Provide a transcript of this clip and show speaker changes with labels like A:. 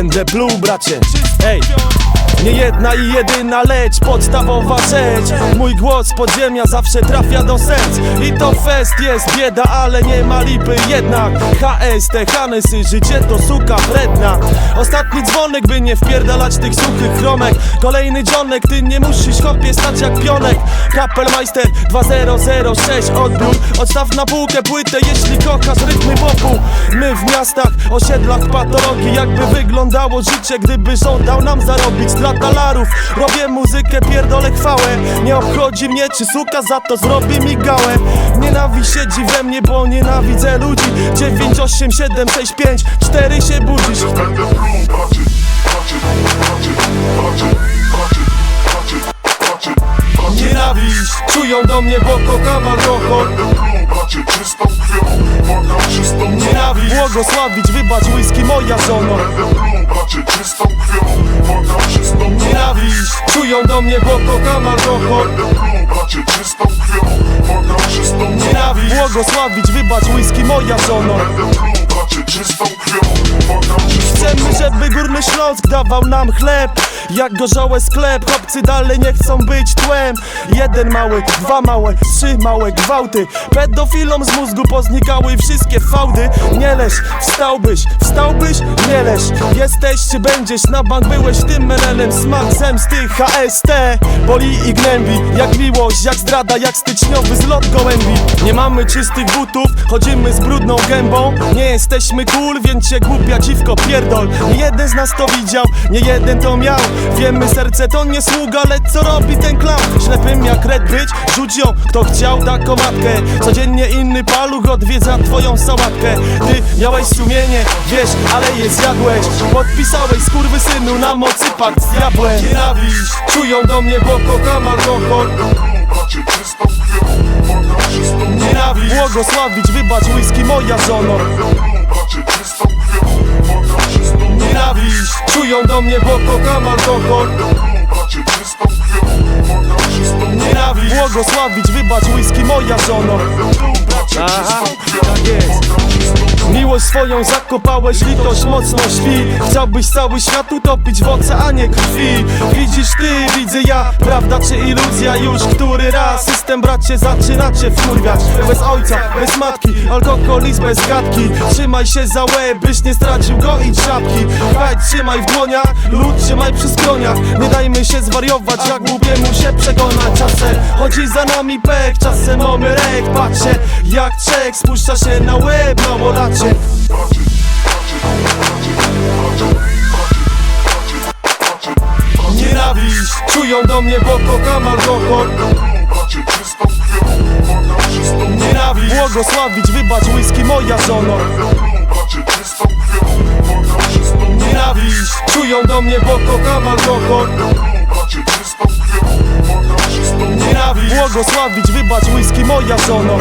A: Będę pluł bracie. Ej nie jedna i jedyna, lecz podstawowa rzecz. Mój głos podziemia zawsze trafia do serc. I to fest jest bieda, ale nie ma lipy jednak. HS, te hanesy, życie to suka wredna. Ostatni dzwonek, by nie wpierdalać tych suchych chromek Kolejny dzionek, ty nie musisz chopie stać jak pionek. Kapelmeister 2006 odbiór. Odstaw na półkę płytę, jeśli kochasz rytmy popu My w miastach, osiedlach patologii Jakby wyglądało życie, gdyby rząd dał nam zarobić dla dolarów Robię muzykę, pierdolę chwałę. Nie obchodzi mnie czy suka za to zrobi mi gałę. Nienawiść siedzi we mnie, bo nienawidzę ludzi. 9, 8, 7, 6, 5, 4 się budzisz.
B: Będę w klub, patrzeć, patrzeć, patrzeć, patrzeć,
A: Nienawiść czują do mnie, bo kocham alkohol.
B: Macie czystą krwią, wokal czystą
A: Nienawiść Błogosławić, wybacz whisky moja żono.
B: Bracie, czystą krwią Wodna czystą
A: Nienawiść, czują do mnie, bo kocham alkohol.
B: Bracie, czystą krwią Wodna czystą
A: Nienawiść, błogosławić, wybacz whisky, moja żono.
B: Będę pluł, bracie, czystą krwią Wodna czystą
A: Chcemy, żeby Górny Śląsk dawał nam chleb. Jak gorzołe sklep, chłopcy dalej nie chcą być tłem. Jeden mały, dwa małe, trzy małe gwałty. Pedofilom z mózgu poznikały wszystkie fałdy. Nie leż, wstałbyś, wstałbyś, nie leż Jesteś czy będziesz, na bank byłeś tym menelem Smak zemsty, HST, boli i gnębi. Jak miłość, jak zdrada, jak styczniowy zlot gołębi. Nie mamy czystych butów, chodzimy z brudną gębą. Nie jesteśmy cool, więc się głupia dziwko pierdol. Nie jeden z nas to widział, nie jeden to miał. Wiemy, serce to nie sługa, lecz co robi ten clown? Ślepym jak red być, rzuć ją, kto chciał taką matkę? Codziennie inny paluch odwiedza twoją sałatkę. Ty miałeś sumienie, wiesz, ale je zjadłeś Odpisałeś synu na mocy pakt z diabłem. Nienawiść, czują do mnie boko tam alkohol. Nienawiść, błogosławić, wybacz whisky moja żono. Nienawiść, czują do mnie boko tam alkohol. Nienawiść, błogosławić, wybacz whisky moja żono. Aha, tak jest. Miłość swoją zakopałeś, litość mocno śpi. Chciałbyś cały świat utopić w oceanie krwi. Widzisz ty, widzę ja, prawda czy iluzja? Już który raz system bracie zaczyna cię wkurwiać. Bez ojca, bez matki, alkoholizm bez gadki. Trzymaj się za łeb, byś nie stracił go i czapki. Haj, trzymaj w dłoniach, lud trzymaj przy skroniach. Nie dajmy się zwariować, jak głupiemu się przekonać Czasem chodzi za nami pech, czasem mamy rek. Patrzę jak trzech spuszcza się na łeb, no bo Nienawiść czują do mnie, bo kocham alkohol. Nienawiść Błogosławić, wybacz whisky moja żono. Nienawiść czują do mnie, bo kocham alkohol. Nienawiść Błogosławić, wybacz whisky moja żono.